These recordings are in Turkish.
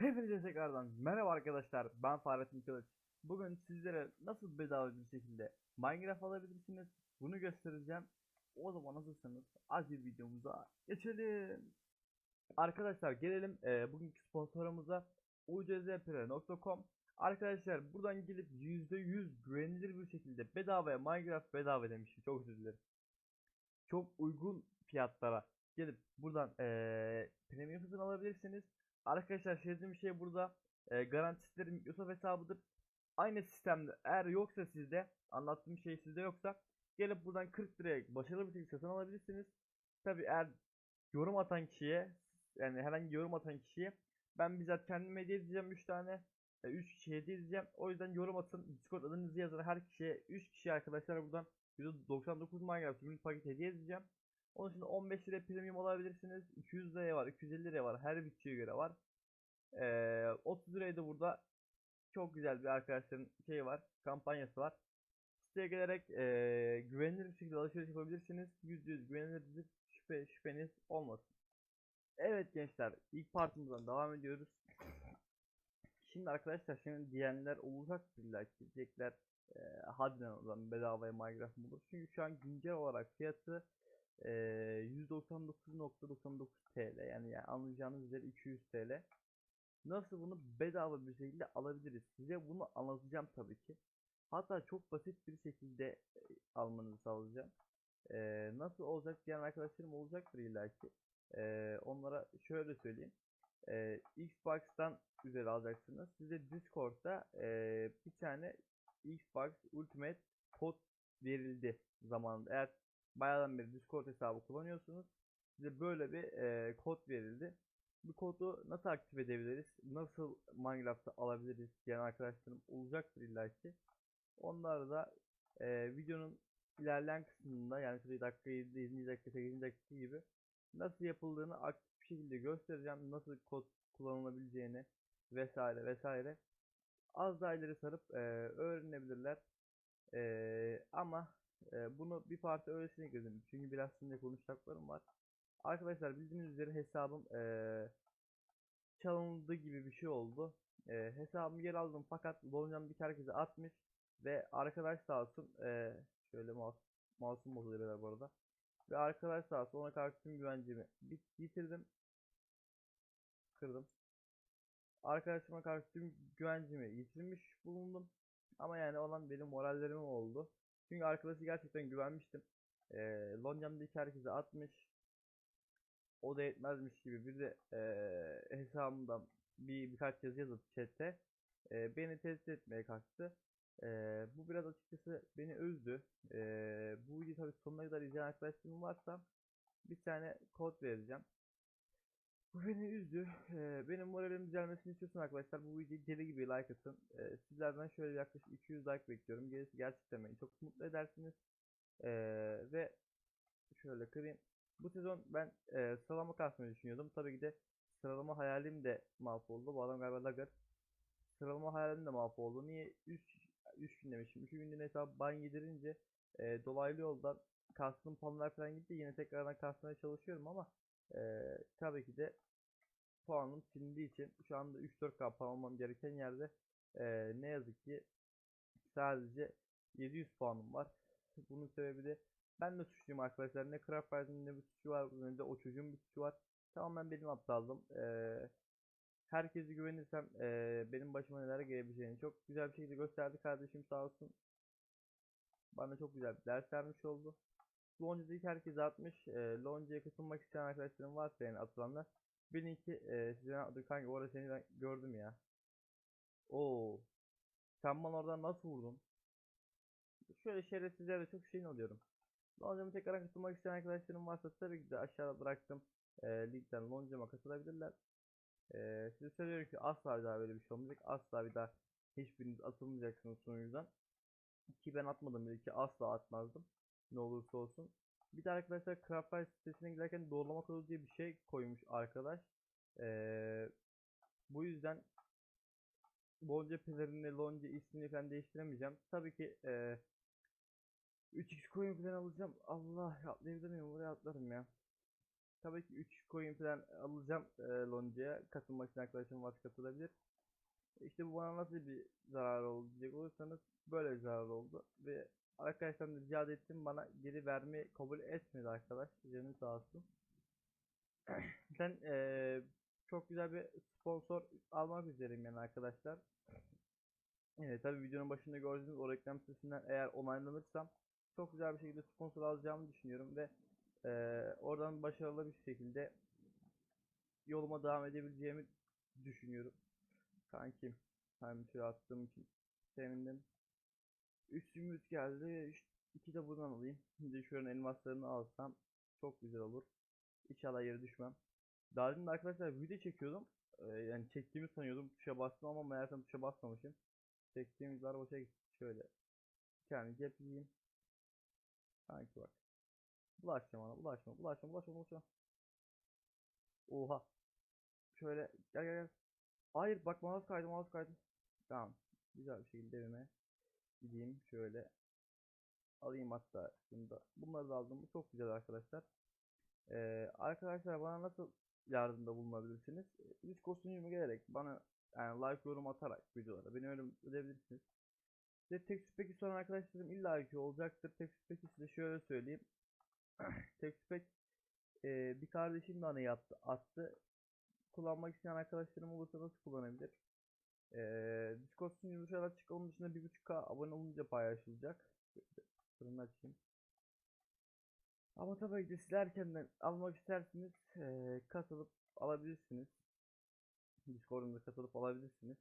Hepinize tekrardan merhaba arkadaşlar ben Fahrettin Kılıç. Bugün sizlere nasıl bedava bir şekilde Minecraft alabilirsiniz bunu göstereceğim. O zaman hazırsanız hadi videomuza geçelim. Arkadaşlar gelelim e, bugünkü sponsorumuza uczpr.com Arkadaşlar buradan gelip %100 güvenilir bir şekilde bedavaya Minecraft bedava demişim çok özür dilerim. Çok uygun fiyatlara gelip buradan e, premium satın alabilirsiniz Arkadaşlar söylediğim şey burada e, garantisleri Microsoft hesabıdır. Aynı sistemde eğer yoksa sizde anlattığım şey sizde yoksa gelip buradan 40 liraya başarılı bir şekilde satın alabilirsiniz. Tabi eğer yorum atan kişiye yani herhangi yorum atan kişiye ben bizzat kendim hediye edeceğim 3 tane 3 kişi hediye edeceğim. O yüzden yorum atın. Discord adınızı yazın. Her kişiye 3 kişi arkadaşlar buradan %99 Minecraft günlük paket hediye edeceğim. Onun için 15 liraya premium alabilirsiniz. 200 liraya var, 250 liraya var. Her bütçeye göre var. Ee, 30 liraya da burada çok güzel bir arkadaşların şeyi var. Kampanyası var. Siteye gelerek ee, güvenilir bir şekilde alışveriş yapabilirsiniz. %100 güvenilirdir. Şüphe, şüpheniz olmasın. Evet gençler ilk partımızdan devam ediyoruz. Şimdi arkadaşlar şimdi diyenler olacak illa ki diyecekler e, hadi lan o zaman bedavaya Minecraft olur? Çünkü şu an güncel olarak fiyatı e, 199.99 TL yani, yani anlayacağınız üzere 200 TL. Nasıl bunu bedava bir şekilde alabiliriz? Size bunu anlatacağım tabii ki. Hatta çok basit bir şekilde almanızı sağlayacağım. E, nasıl olacak diyen arkadaşlarım olacaktır illa ki. E, onlara şöyle söyleyeyim. E, Xbox'tan üzeri alacaksınız. Size Discord'da e, bir tane Xbox Ultimate kod verildi zamanında. Eğer bayağıdan beri Discord hesabı kullanıyorsunuz. Size böyle bir e, kod verildi. Bu kodu nasıl aktif edebiliriz? Nasıl Minecraft'ta alabiliriz diyen arkadaşlarım olacaktır illaki. Onları da e, videonun ilerleyen kısmında yani şurada dakika 7, 7. dakika 8. dakika gibi nasıl yapıldığını aktif bir şekilde göstereceğim. Nasıl kod kullanılabileceğini vesaire vesaire. Az daha ileri sarıp e, öğrenebilirler. E, ama e, bunu bir parça öylesine gözüm. Çünkü biraz şimdi konuşacaklarım var. Arkadaşlar bildiğiniz üzere hesabım e, çalındı gibi bir şey oldu. E, hesabımı geri aldım fakat Lonya'm bir herkese atmış ve arkadaş sağ olsun e, şöyle mouse mouse'um bozuluyor bu arada. Ve arkadaş sağ olsun ona karşı tüm güvencemi bit yitirdim. Kırdım. Arkadaşıma karşı tüm güvencimi yitirmiş bulundum. Ama yani olan benim morallerim oldu. Çünkü arkadaşı gerçekten güvenmiştim. E, Lonya'mdaki herkese atmış o da yetmezmiş gibi bir de e, hesabımdan bir birkaç yazı yazıp chatte e, beni tehdit etmeye kalktı. E, bu biraz açıkçası beni üzdü. E, bu videoyu tabii sonuna kadar izleyen arkadaşlarım varsa bir tane kod vereceğim. Bu beni üzdü. E, benim moralim düzelmesini istiyorsun arkadaşlar. Bu videoyu deli gibi like atın. E, sizlerden şöyle yaklaşık 200 like bekliyorum. Gerisi gerçekten beni çok mutlu edersiniz. E, ve şöyle kırayım. Bu sezon ben e, sıralama kasmayı düşünüyordum. Tabii ki de sıralama hayalim de mahvoldu. Bu adam galiba Lager. Sıralama hayalim de mahvoldu. Niye? 3 3 gün demişim. 2 günde hesabı ban yedirince e, dolaylı yoldan kastım puanlar falan gitti. Yine tekrardan kasmaya çalışıyorum ama e, tabii ki de puanım silindiği için şu anda 3-4k puan almam gereken yerde e, ne yazık ki sadece 700 puanım var. Bunun sebebi de ben de suçluyum arkadaşlar. Ne Craft Rise'ın ne bir suçu var ne de o çocuğun bir suçu var. Tamamen benim aptallığım. Ee, herkese güvenirsem ee, benim başıma neler gelebileceğini çok güzel bir şekilde gösterdi kardeşim sağ olsun. Bana çok güzel bir ders vermiş oldu. Lonca'daki herkese atmış. E, Lonca'ya katılmak isteyen arkadaşlarım varsa yani atılanlar. Benimki e, size adı kanka orada seni ben gördüm ya. Oo. Sen bana oradan nasıl vurdun? Şöyle şerefsizlere çok şeyin oluyorum. Loncama tekrar katılmak isteyen arkadaşlarım varsa tabii ki de aşağıda bıraktım e, linkten Loncama katılabilirler. E, size söylüyorum ki asla bir daha böyle bir şey olmayacak. Asla bir daha hiçbiriniz atılmayacaksınız sunucudan. Ki ben atmadım bile ki asla atmazdım. Ne olursa olsun. Bir de arkadaşlar Craftlife sitesine giderken doğrulama kodu diye bir şey koymuş arkadaş. E, bu yüzden Lonca pelerini, Lonca ismini falan değiştiremeyeceğim. Tabii ki e, 3x coin falan alacağım. Allah atlayabilir miyim? Buraya atlarım ya. tabii ki 3 coin falan alacağım e, loncaya. Katılmak için arkadaşım varsa katılabilir. İşte bu bana nasıl bir zarar oldu diyecek olursanız böyle bir zarar oldu. Ve arkadaşlar da ziyade ettim bana geri vermeyi kabul etmedi arkadaş. Canı sağ olsun. Ben eee, çok güzel bir sponsor almak üzereyim yani arkadaşlar. Evet tabii videonun başında gördüğünüz o reklam sitesinden eğer onaylanırsam çok güzel bir şekilde sponsor alacağımı düşünüyorum ve eee, oradan başarılı bir şekilde yoluma devam edebileceğimi düşünüyorum. Kankim hem şöyle attığım için sevindim. Üstümüz geldi. İşte iki de buradan alayım. Şimdi şuranın elmaslarını alsam çok güzel olur. İnşallah yere düşmem. Daha de arkadaşlar video çekiyordum. Ee, yani çektiğimi sanıyordum. Tuşa bastım ama meğersem tuşa basmamışım. Çektiğimiz var boşa gitti. Şöyle. Bir tane cep yiyeyim. Sanki bak. Bulaşma bana. Bulaşma. Bulaşma. Bulaşma. Bulaşma. Oha. Şöyle. Gel gel gel. Hayır bak mouse kaydı. Mouse kaydı. Tamam. Güzel bir şekilde evime gideyim. Şöyle. Alayım hatta şunu da. Bunları da aldım. Bu çok güzel arkadaşlar. Ee, arkadaşlar bana nasıl yardımda bulunabilirsiniz? Discord sunucuma gelerek bana yani like yorum atarak videolara beni öyle mutlu edebilirsiniz. Size tek peki soran arkadaşlarım illa ki olacaktır. Tek peki size şöyle söyleyeyim. tek spek bir kardeşim bana yaptı, attı. Kullanmak isteyen arkadaşlarım olursa nasıl kullanabilir? Ee, Discord şu an açık. Onun dışında 1.5k abone olunca paylaşılacak. Fırını açayım. Ama tabii ki siz erkenden almak isterseniz eee, katılıp alabilirsiniz. Discord'umuza katılıp alabilirsiniz.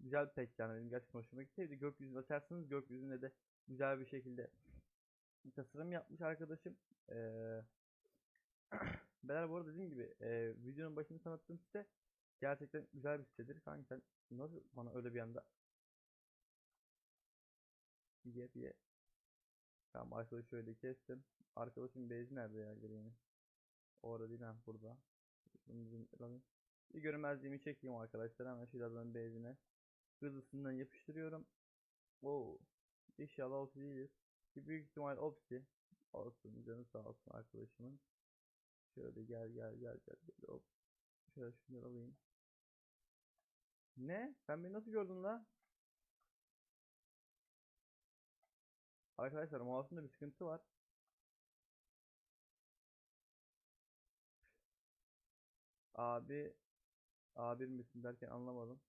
Güzel pek yani benim gerçekten hoşuma gitti. Gökyüzünü açarsanız gökyüzüne de güzel bir şekilde bir tasarım yapmış arkadaşım. Eee Beyler bu arada dediğim gibi eee, videonun başını tanıttığım site gerçekten güzel bir sitedir. Kanka sen nasıl bana öyle bir anda ye ye Tamam arkadaşı şöyle kestim. Arkadaşın bezi nerede ya göreyim. Orada değil ha burada. Bir görünmezliğimi çekeyim arkadaşlar. Hemen şuradan bezine. Hızlısından yapıştırıyorum. Oo. İnşallah opsi değiliz. Bir büyük ihtimal opsi. Olsun canı sağ olsun arkadaşımın. Şöyle gel gel gel gel. gel. Hop. Şöyle şunları alayım. Ne? Sen beni nasıl gördün la? Arkadaşlar mouse'umda bir sıkıntı var. Abi A1 misin derken anlamadım.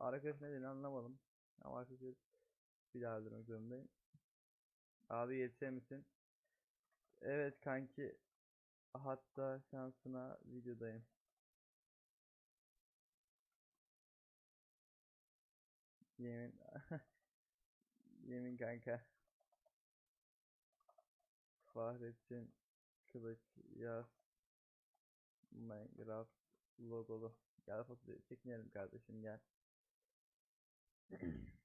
Arkadaş ne dediğini anlamadım. Ama arkadaşlar bir daha öldürmek zorundayım. Abi yetse misin? Evet kanki. Hatta şansına videodayım. Yemin. Yemin kanka. Fahrettin Kılıç yaz Minecraft logolu. Gel fotoğrafı çekinelim kardeşim gel.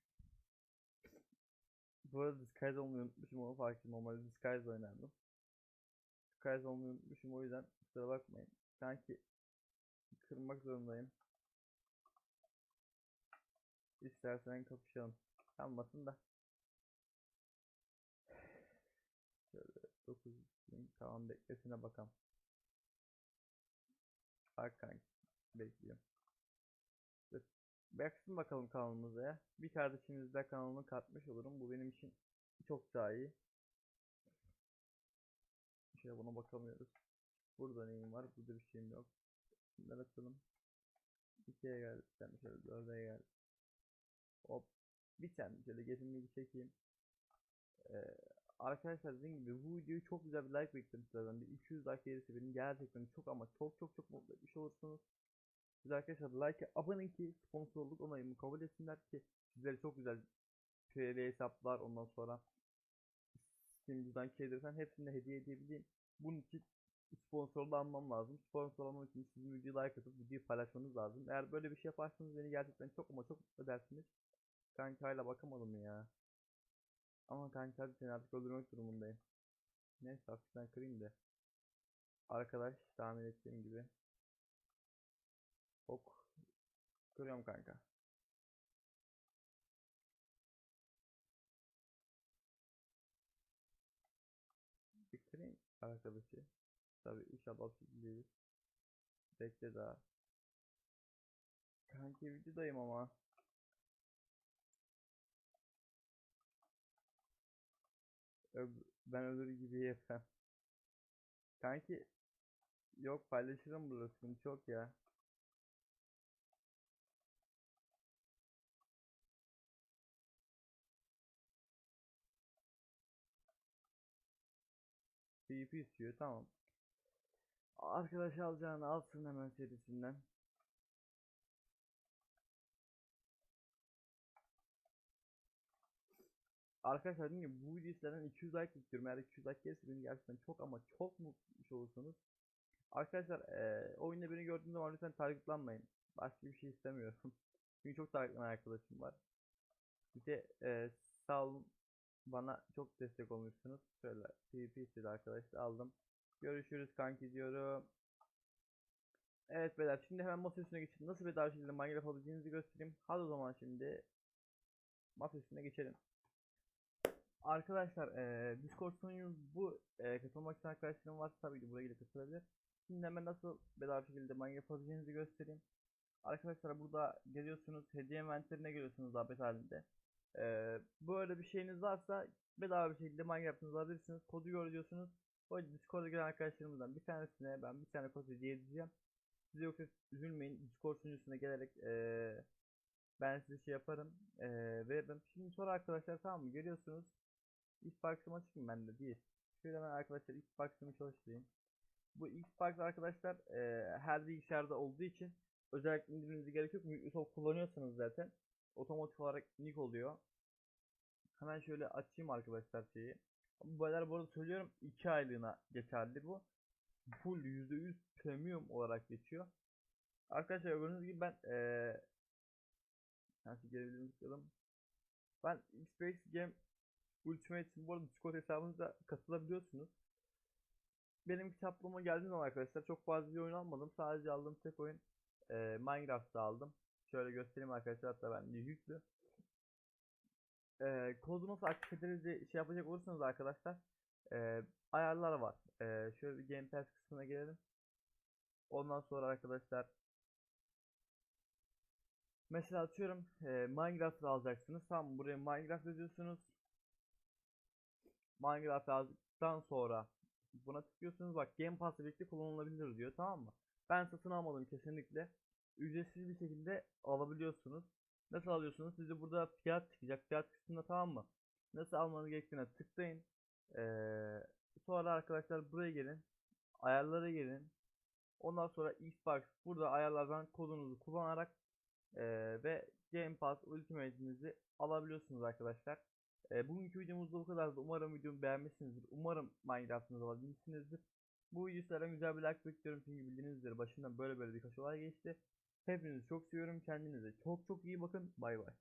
Bu arada Disguise olmayı unutmuşum onu fark ettim. Normalde Disguise oynardım. Disguise olmayı unutmuşum o yüzden kusura bakmayın. Sanki kırmak zorundayım. İstersen kapışalım. Kalmasın da. Şöyle 9 tamam beklesine bakalım. Bak kanka bekliyorum. Baksın bakalım kanalımıza ya. Bir kardeşimiz de kanalımı katmış olurum. Bu benim için çok daha iyi. Şöyle buna bakamıyoruz. Burada neyim var? Burada bir şeyim yok. Bunları atalım. 2'ye geldi. Bir tane şöyle 4'e geldi. Hop. Bir tane şöyle gezinmeyi çekeyim. Ee, arkadaşlar dediğim gibi bu videoyu çok güzel bir like bekliyorum sizlerden. Bir 200 like gelirse benim gerçekten çok ama çok çok çok mutlu etmiş olursunuz. Siz arkadaşlar like abone ki sponsorluk onayımı kabul etsinler ki sizlere çok güzel PL hesaplar ondan sonra Steam'den keydir falan hepsini hediye edebileyim. Bunun için sponsorlu almam lazım. Sponsor almam için sizin videoyu like atıp videoyu paylaşmanız lazım. Eğer böyle bir şey yaparsanız beni gerçekten çok ama çok mutlu edersiniz. Kankayla bakamadım ya. Ama kanka hadi seni artık öldürmek durumundayım. Neyse hafiften kırayım da. Arkadaş tahmin ettiğim gibi. Ok. Kırıyorum kanka. Bir kırayım arkadaşı. tabi inşallah değil. Bekle daha. Kanki videodayım ama. Ben ölür gibi yesem. Kanki yok paylaşırım burada sıkıntı yok ya. PvP istiyor tamam. Arkadaş alacağını alsın hemen serisinden. Arkadaşlar dediğim gibi bu videoyu sizlerden 200 like istiyorum. Eğer 200 like gelirse beni gerçekten çok ama çok mutlu olursunuz. Arkadaşlar eee oyunda beni gördüğünüz zaman lütfen targetlanmayın. Başka bir şey istemiyorum. Çünkü çok targetlanan arkadaşım var. Bir de eee sağ olun bana çok destek olmuşsunuz. Şöyle PvP istedi arkadaşlar aldım. Görüşürüz kanki diyorum. Evet beyler şimdi hemen masa üstüne geçelim. Nasıl bedava şekilde Minecraft yapabileceğinizi göstereyim. Hadi o zaman şimdi masa üstüne geçelim. Arkadaşlar eee Discord sunucumuz bu. Eee katılmak isteyen arkadaşlarım varsa tabii ki buraya gelip katılabilir. Şimdi hemen nasıl bedava şekilde Minecraft yapabileceğinizi göstereyim. Arkadaşlar burada geliyorsunuz hediye envanterine geliyorsunuz davet halinde. Eee böyle bir şeyiniz varsa bedava bir şekilde Minecraft'ınızı alabilirsiniz. Kodu görüyorsunuz. Arada Discord'a gelen arkadaşlarımızdan bir tanesine ben bir tane kod hediye edeceğim. Siz yoksa üzülmeyin. Discord sunucusuna gelerek eee ben size şey yaparım. Eee veririm. Şimdi sonra arkadaşlar tamam mı? Geliyorsunuz. Xbox'ım açık mı bende? Değil. Şöyle hemen arkadaşlar Xbox'ımı çalıştırayım. Bu Xbox arkadaşlar eee, her bilgisayarda olduğu için özellikle indirmenize gerek yok. Microsoft kullanıyorsanız zaten otomatik olarak nick oluyor. Hemen şöyle açayım arkadaşlar şeyi. Bu baylar bu arada söylüyorum 2 aylığına geçerli bu. Full %100 premium olarak geçiyor. Arkadaşlar gördüğünüz gibi ben eee nasıl gelebilirim istiyorum. Ben Xbox Game Ultimate bu arada Discord hesabınıza katılabiliyorsunuz. Benim kitaplığıma geldiğim zaman arkadaşlar çok fazla bir oyun almadım. Sadece aldığım tek oyun eee Minecraft'ta aldım. Şöyle göstereyim arkadaşlar hatta bende yüklü. Eee kodu nasıl aktif ederiz diye şey yapacak olursanız arkadaşlar eee ayarlar var. Eee şöyle bir Game Pass kısmına gelelim. Ondan sonra arkadaşlar mesela atıyorum eee Minecraft'ı alacaksınız. Tamam buraya Minecraft yazıyorsunuz. Minecraft yazdıktan sonra buna tıklıyorsunuz. Bak Game Pass'la birlikte kullanılabilir diyor tamam mı? Ben satın almadım kesinlikle. Ücretsiz bir şekilde alabiliyorsunuz. Nasıl alıyorsunuz? Size burada fiyat çıkacak. Fiyat kısmında tamam mı? Nasıl almanız gerektiğine tıklayın. Ee, sonra arkadaşlar buraya gelin. Ayarlara gelin. Ondan sonra Xbox burada ayarlardan kodunuzu kullanarak ee, ve Game Pass Ultimate'inizi alabiliyorsunuz arkadaşlar. Ee, bugünkü videomuzda bu kadardı. Umarım videomu beğenmişsinizdir. Umarım Minecraft'ınızı alabilmişsinizdir. Bu sizlerden güzel bir like bekliyorum çünkü bildiğiniz başından böyle böyle birkaç olay geçti. Hepinizi çok seviyorum. Kendinize çok çok iyi bakın. Bay bay.